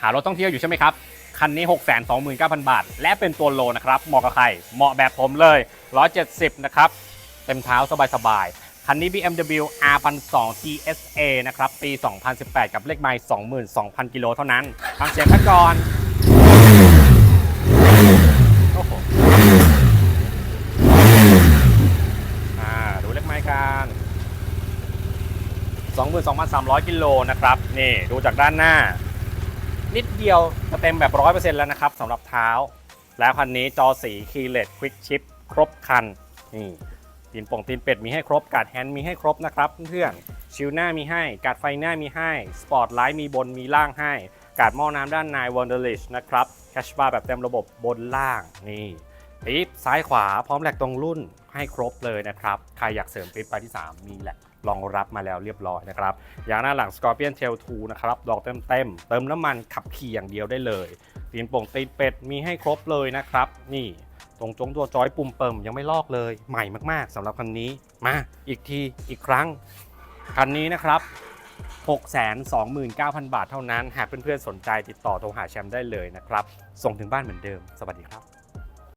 หารถท่องเที่ยวอยู่ใช่ไหมครับ คันนี้ 629,000 บาท และเป็นตัวโลนะครับ เหมาะกับใคร เหมาะแบบผมเลย 170 นะครับ เต็มเท้าสบายๆ คันนี้ BMW R1200 GSA นะครับ ปี 2018 กับเลขไมล์22,000 กิโลเท่านั้น ฟังเสียงกันก่อนโอ้โหอ่าดูเลขไมล์กัน22,300 กิโลนะครับ นี่ ดูจากด้านหน้า นิดเดียวจะเต็มแบบ 100%แล้วนะครับสำหรับเท้า แล้วคันนี้จอสีคีเลตควิกชิปครบคันนี่ตีนป่งตีนเป็ดมีให้ครบกาดแฮนด์มีให้ครบนะครับเพื่อนๆชิลหน้ามีให้กาดไฟหน้ามีให้สปอร์ตไลท์มีบนมีล่างให้กาดหม้อน้ำด้านในวอนเดอร์ลิชนะครับแคชบาร์แบบเต็มระบบบนล่างนี่ปี๊บซ้ายขวาพร้อมแหลกตรงรุ่นให้ครบเลยนะครับ ใครอยากเสริมปี๊บไปที่ 3 มีแหลก รองรับมาแล้วเรียบร้อยนะครับยางหน้าหลัง Scorpion Tail 2นะครับดอกเต็มเต็มๆเติมน้ำมันขับขี่อย่างเดียวได้เลยตีนโป่งตีนเป็ดมีให้ครบเลยนะครับ นี่ตรงจงตัวจอยปุ่มเปิมยังไม่ลอกเลยใหม่มากๆสำหรับคันนี้มาอีกทีอีกครั้งคันนี้นะครับ 629,000 บาทเท่านั้น หากเพื่อนๆสนใจติดต่อโทรหาแชมป์ได้เลยนะครับ ส่งถึงบ้านเหมือนเดิม สวัสดีครับ